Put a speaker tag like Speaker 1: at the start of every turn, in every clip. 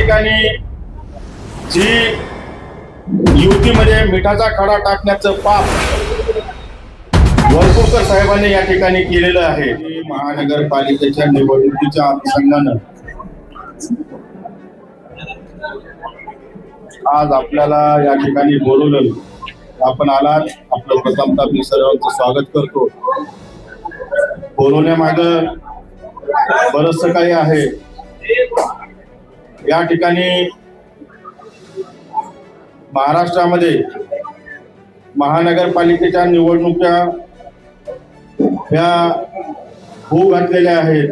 Speaker 1: ठिकाणी जी युतीमध्ये मिठाचा खडा टाकण्याचं पाप वरपूरकर साहेबांनी या ठिकाणी केलेलं आहे. महानगरपालिकेच्या निवडणुकीच्या अनुषंगानं आज आपल्याला या ठिकाणी बोलवलं. आपण आलात. आपलं प्रथमतः मी सर्वांचं स्वागत करतो. बोलवण्यामाग बरच काही आहे. या ठिकाणी महाराष्ट्रामध्ये महानगरपालिकेच्या निवडणुका ह्या होऊ घातलेल्या आहेत.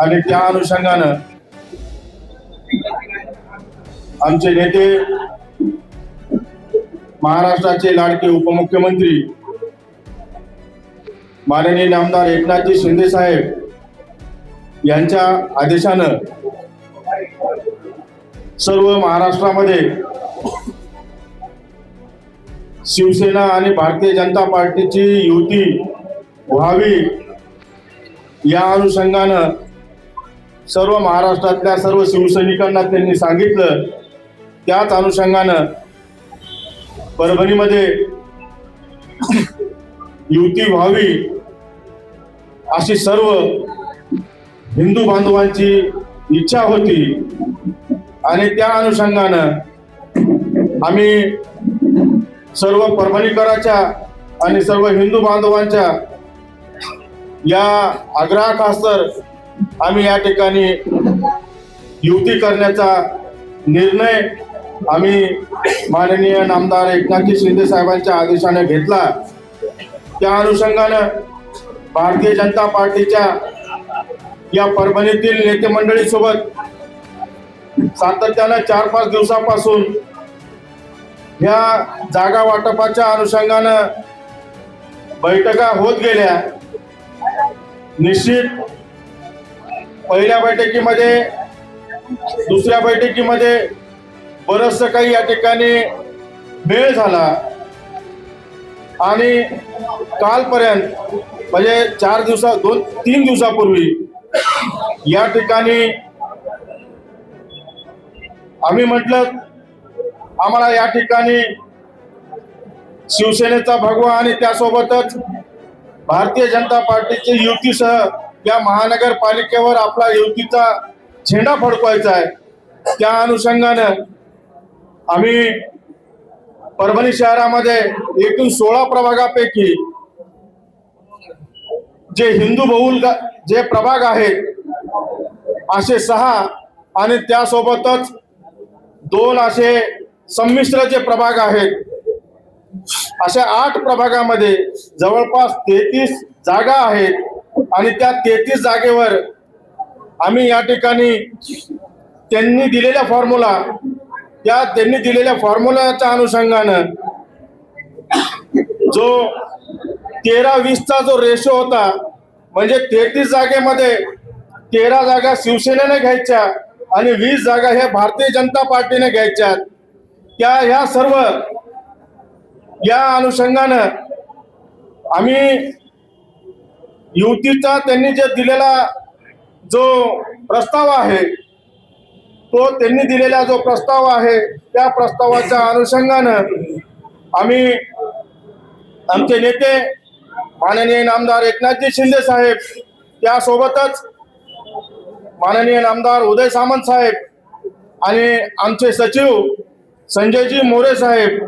Speaker 1: आणि त्या अनुषंगानं आमचे नेते महाराष्ट्राचे लाडके उपमुख्यमंत्री माननीय नामदार एकनाथजी शिंदे साहेब यांच्या आदेशानं सर्व महाराष्ट्रामध्ये शिवसेना आणि भारतीय जनता पार्टीची युती व्हावी या अनुषंगानं सर्व महाराष्ट्रातल्या सर्व शिवसैनिकांना त्यांनी सांगितलं. त्याच अनुषंगानं परभणीमध्ये युती व्हावी अशी सर्व हिंदू बांधवांची इच्छा होती. आणि त्या अनुषंगानं आम्ही सर्व परभणीकराच्या आणि सर्व हिंदू बांधवांच्या या आग्रहाखास्तर आम्ही या ठिकाणी युती करण्याचा निर्णय आम्ही माननीय नामदार एकनाथजी शिंदे साहेबांच्या आदेशाने घेतला. त्या अनुषंगानं भारतीय जनता पार्टीच्या या परभणीतील नेते मंडळीसोबत सातत्यानं चार पाच दिवसापासून या जागा वाटपाच्या अनुषंगानं बैठका होत गेल्या. निश्चित पहिल्या बैठकीमध्ये दुसऱ्या बैठकीमध्ये बरचसं काही या ठिकाणी मेळ झाला. आणि कालपर्यंत म्हणजे चार दिवसा दोन तीन दिवसापूर्वी या ठिकाणी आम्ही म्हटलं आम्हाला या ठिकाणी शिवसेनेचा भगवा आणि त्यासोबतच भारतीय जनता पार्टीचे युतीसह या महानगरपालिकेवर आपला युतीचा झेंडा फडकवायचा आहे. त्या अनुषंगानं आम्ही परभणी शहरामध्ये एकूण सोळा प्रभागापैकी जे हिंदू बहुल जे प्रभाग आहेत असे सहा आणि त्यासोबतच दोन असे संमिश्र जे प्रभाग आहेत. अशा आठ प्रभागामध्ये जवळपास तेहतीस जागा आहेत आणि त्या तेहतीस जागेवर आम्ही या ठिकाणी त्यांनी दिलेल्या फॉर्म्युला त्या त्यांनी दिलेल्या फॉर्म्युलाच्या अनुषंगानं जो तेरा वीसचा जो रेशो होता म्हणजे तेहतीस जागेमध्ये तेरा जागा शिवसेनेने घ्यायच्या आणि वीस जागा ह्या भारतीय जनता पार्टीने घ्यायच्या त्या ह्या सर्व या अनुषंगानं आम्ही युतीचा त्यांनी जे दिलेला जो प्रस्ताव आहे तो त्यांनी दिलेला जो प्रस्ताव आहे त्या प्रस्तावाच्या अनुषंगानं आम्ही आमचे नेते माननीय नामदार एकनाथजी शिंदे साहेब त्यासोबतच माननीय आमदार उदय सामंत साहेब आणि आमचे सचिव संजयजी मोरे साहेब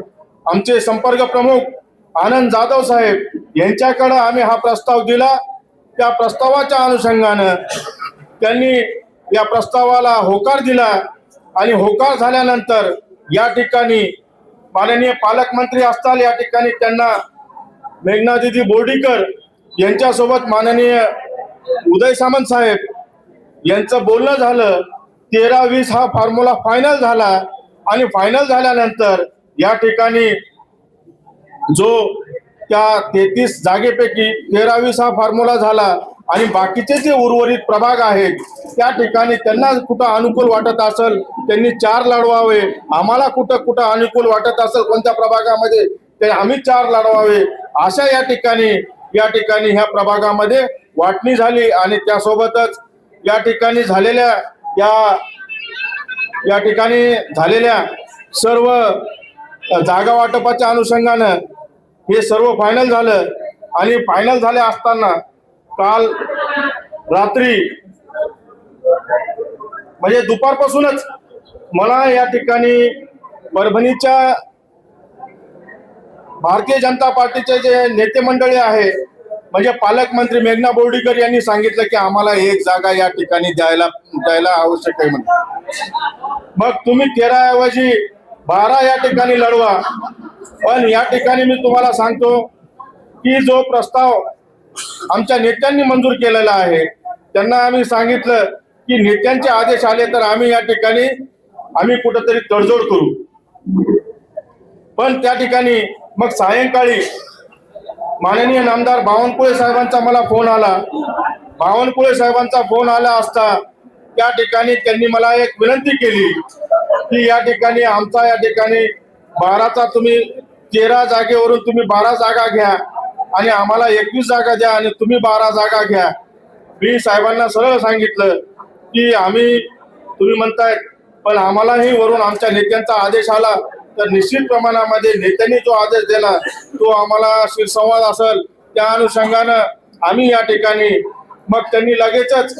Speaker 1: आमचे संपर्क प्रमुख आनंद जाधव साहेब यांच्याकडं आम्ही हा प्रस्ताव दिला. त्या प्रस्तावाच्या अनुषंगानं त्यांनी या प्रस्तावाला होकार दिला आणि होकार झाल्यानंतर या ठिकाणी माननीय पालकमंत्री असताल या ठिकाणी त्यांना मेघनादिदी बोर्डीकर यांच्यासोबत माननीय उदय सामंत साहेब यांचं बोलणं झालं तेरा वीस हा फॉर्म्युला फायनल झाला आणि फायनल झाल्यानंतर या ठिकाणी जो त्या तेहतीस जागेपैकी तेरा वीस हा फॉर्म्युला झाला आणि बाकीचे जे उर्वरित प्रभाग आहेत त्या ठिकाणी त्यांना कुठं अनुकूल वाटत असेल त्यांनी चार लढवावे. आम्हाला कुठं कुठं अनुकूल वाटत असेल कोणत्या प्रभागामध्ये ते आम्ही चार लढवावे. अशा या ठिकाणी या ठिकाणी ह्या प्रभागामध्ये वाटणी झाली आणि त्यासोबतच या ठिकाणी झालेल्या या या ठिकाणी झालेल्या सर्व जागा वाटपाच्या अनुषंगानं हे सर्व फायनल झालं. आणि फायनल झाले असताना काल रात्री म्हणजे दुपारपासूनच मला या ठिकाणी परभणीच्या भारतीय जनता पार्टीचे जे नेते मंडळी आहे म्हणजे पालकमंत्री मेघना बोर्डीकर यांनी सांगितलं की आम्हाला एक जागा या ठिकाणी द्यायला द्यायला आवश्यक आहे म्हणून. मग तुम्ही तेराऐवजी बारा या ठिकाणी लढवा. पण या ठिकाणी मी तुम्हाला सांगतो की जो प्रस्ताव आमच्या नेत्यांनी मंजूर केलेला आहे त्यांना आम्ही सांगितलं की नेत्यांचे आदेश आले तर आम्ही या ठिकाणी आम्ही कुठंतरी तडजोड करू. पण त्या ठिकाणी मग सायंकाळी माननीय नामदार बावनकुळे साहेबांचा मला फोन आला. बावनकुळे साहेबांचा फोन आला असता त्या ठिकाणी त्यांनी मला एक विनंती केली की या ठिकाणी आमचा या ठिकाणी बाराचा तुम्ही तेरा जागेवरून तुम्ही बारा जागा घ्या आणि आम्हाला एकवीस जागा द्या आणि तुम्ही बारा जागा घ्या. मी साहेबांना सरळ सांगितलं की आम्ही तुम्ही म्हणताय पण आम्हालाही वरून आमच्या नेत्यांचा आदेश आला. तर निश्चित प्रमाणामध्ये नेत्यांनी जो आदेश दिला जो आम्हाला शिरसंवाद असेल त्या अनुषंगानं आम्ही या ठिकाणी मग त्यांनी लगेचच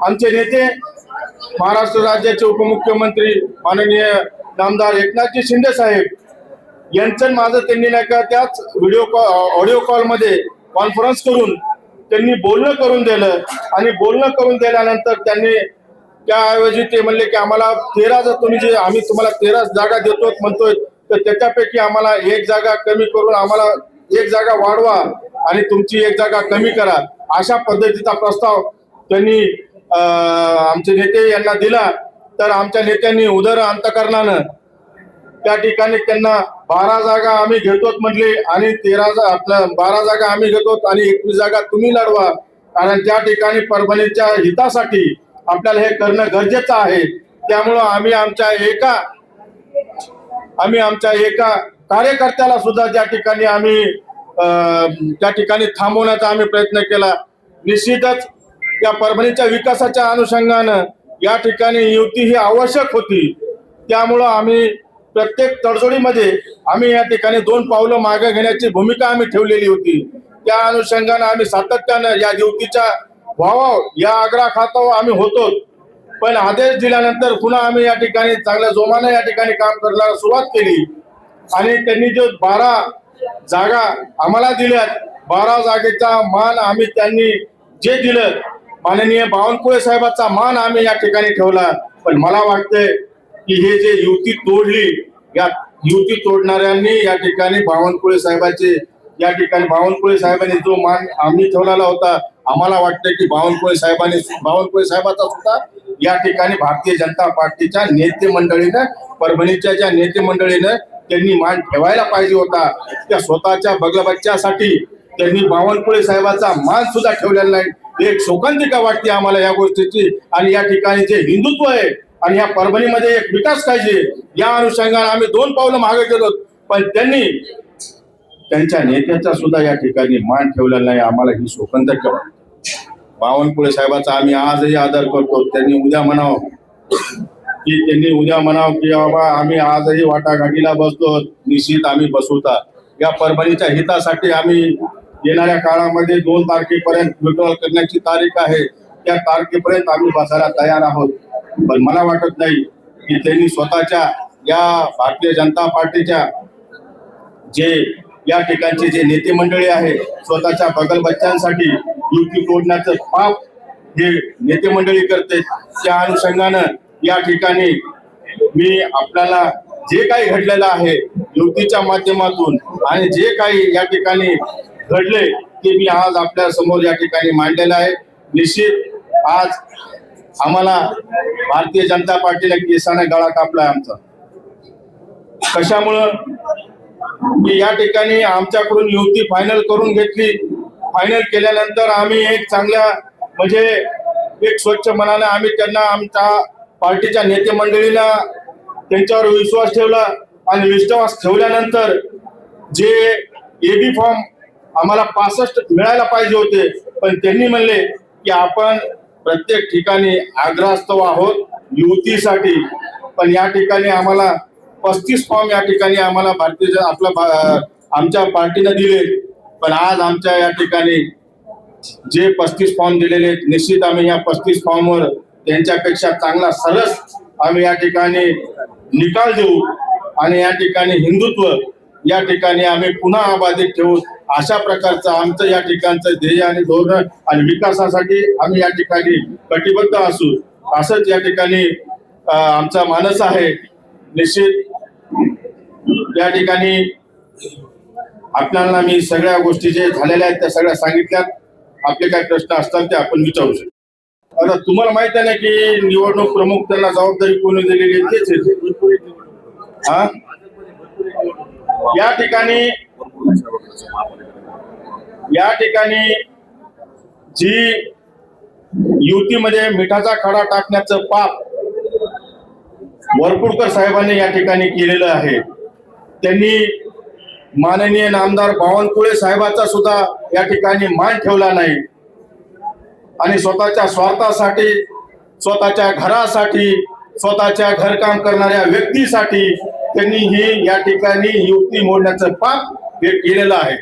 Speaker 1: आमचे नेते महाराष्ट्र राज्याचे उपमुख्यमंत्री माननीय नामदार एकनाथजी शिंदे साहेब यांचं माझं त्यांनी नाही का त्याच व्हिडिओ कॉल ऑडिओ कॉलमध्ये कॉन्फरन्स करून त्यांनी बोलणं करून दिलं आणि बोलणं करून दिल्यानंतर त्यांनी त्याऐवजी ते म्हणले की आम्हाला तेरा जर तुम्ही जे आम्ही तुम्हाला तेरा जागा देतो म्हणतोय तर त्याच्यापैकी आम्हाला एक जागा कमी करून आम्हाला एक जागा वाढवा आणि तुमची एक जागा कमी करा. अशा पद्धतीचा प्रस्ताव त्यांनी आमचे नेते यांना दिला. तर आमच्या नेत्यांनी उदर अंतकरणानं त्या ठिकाणी त्यांना बारा जागा आम्ही घेतो म्हटले आणि तेरा जा- आपलं बारा जागा आम्ही घेतो आणि एकवीस जागा तुम्ही लढवा. कारण त्या ठिकाणी परभणीच्या हितासाठी आपल्याला हे करणं गरजेचं आहे. त्यामुळं आम्ही आमच्या एका आम्ही आमच्या एका कार्यकर्त्याला सुद्धा ज्या ठिकाणी आम्ही त्या ठिकाणी थांबवण्याचा आम्ही प्रयत्न केला. निश्चितच या परभणीच्या विकासाच्या अनुषंगानं या ठिकाणी युती ही आवश्यक होती. त्यामुळं आम्ही प्रत्येक तडजोडीमध्ये आम्ही या ठिकाणी दोन पावलं मागे घेण्याची भूमिका आम्ही ठेवलेली होती. त्या अनुषंगानं आम्ही सातत्यानं या युतीच्या व्हावा या आग्रह खातो आम्ही होतो पण आदेश दिल्यानंतर पुन्हा आम्ही या ठिकाणी चांगल्या जोमानं या ठिकाणी काम करायला सुरुवात केली. आणि त्यांनी जो बारा जागा आम्हाला दिल्यात बारा जागेचा मान आम्ही त्यांनी जे दिलं माननीय बावनकुळे साहेबाचा मान आम्ही या ठिकाणी ठेवला. पण मला वाटतंय की हे जे युती तोडली या युती तोडणाऱ्यांनी या ठिकाणी बावनकुळे साहेबाचे या ठिकाणी बावनकुळे साहेबांनी जो मान आम्ही ठेवलेला होता आम्हाला वाटतं की बावनकुळे साहेबांनी बावनकुळे साहेबाचा सुद्धा या ठिकाणी भारतीय जनता पार्टीच्या नेते मंडळीनं परभणीच्या ज्या नेते मंडळीनं त्यांनी मान ठेवायला पाहिजे होता त्या स्वतःच्या बगलबच्च्यासाठी त्यांनी बावनकुळे साहेबाचा मान सुद्धा ठेवलेला नाही. एक शोकांतिका वाटते आम्हाला या गोष्टीची. आणि या ठिकाणी जे हिंदुत्व आहे आणि या परभणीमध्ये एक विकास पाहिजे या अनुषंगाने आम्ही दोन पावलं मागे गेलो. पण त्यांनी त्यांच्या नेत्याचा सुद्धा या ठिकाणी मान ठेवलेला नाही. आम्हाला ही शोकांतिका वाटते. बावनकुळे साहेबाचा आम्ही आजही आदर करतो. त्यांनी उद्या म्हणावं की त्यांनी उद्या म्हणावं की बाबा आम्ही आजही वाटाघाटीला बसतो निश्चित आम्ही बसवता. या परभणीच्या हितासाठी आम्ही येणाऱ्या काळामध्ये दोन तारखेपर्यंत विड्रॉल करण्याची तारीख आहे. त्या तारखेपर्यंत आम्ही बसायला तयार आहोत. पण मला वाटत नाही की त्यांनी स्वतःच्या या भारतीय जनता पार्टीच्या जे या ठिकाणचे जे नेते मंडळी आहे स्वतःच्या बगल बच्चांसाठी युती तोडण्याचं पाप हे नेते मंडळी करते. त्या अनुषंगानं या ठिकाणी मी आपल्याला जे काही घडलेलं आहे युतीच्या माध्यमातून आणि जे काही या ठिकाणी घडले ते मी आज आपल्यासमोर या ठिकाणी मांडलेलं आहे. निश्चित आज आम्हाला भारतीय जनता पार्टीला केसाने गळा कापलाय आमचा. कशामुळं? की या ठिकाणी आमच्याकडून युती फायनल करून घेतली. फायनल केल्यानंतर आम्ही एक चांगल्या म्हणजे एक स्वच्छ मनानं आम्ही त्यांना आमच्या पार्टीच्या नेते मंडळीला त्यांच्यावर विश्वास ठेवला आणि विश्वास ठेवल्यानंतर जे एबी फॉर्म आम्हाला पासष्ट मिळायला पाहिजे होते पण त्यांनी म्हणले की आपण प्रत्येक ठिकाणी आग्रहास्तव आहोत युतीसाठी. पण या ठिकाणी आम्हाला पस्तीस फॉर्म या ठिकाणी आम्हाला भारतीय आपल्या आमच्या पार्टीनं दिले. पण आज आमच्या या ठिकाणी जे पस्तीस फॉर्म दिलेले आहेत, निश्चित आम्ही या पस्तीस फॉर्मवर त्यांच्यापेक्षा चांगला सरस आम्ही या ठिकाणी निकाल देऊ आणि या ठिकाणी हिंदुत्व या ठिकाणी आम्ही पुन्हा अबाधित ठेवू. अशा प्रकारचं आमचं या ठिकाणचं ध्येय आणि धोरण आणि विकासासाठी आम्ही या ठिकाणी कटिबद्ध असू. असंच या ठिकाणी आमचा मानस आहे. निश्चित या ठिकाणी आपल्याला मी सगळ्या गोष्टी जे झालेल्या आहेत त्या सगळ्या सांगितल्यात. आपले काय प्रश्न असतात ते आपण विचारू शकतो. आता तुम्हाला माहीत आहे ना की निवडणूक प्रमुख त्यांना जबाबदारी कोणी दिलेली आहे? तेच आहे. हा? या ठिकाणी या ठिकाणी जी युतीमध्ये मिठाचा खडा टाकण्याचं पाप वरपुडकर साहेबांनी या ठिकाणी केलेलं आहे त्यांनी माननीय नामदार बावनकुळे साहेबाचा सुद्धा या ठिकाणी मान ठेवला नाही. आणि स्वतःच्या स्वार्थासाठी स्वतःच्या घरासाठी स्वतःच्या घरकाम करणाऱ्या व्यक्तीसाठी त्यांनी ही या ठिकाणी युक्ती मोडण्याचं पाप केलेलं आहे.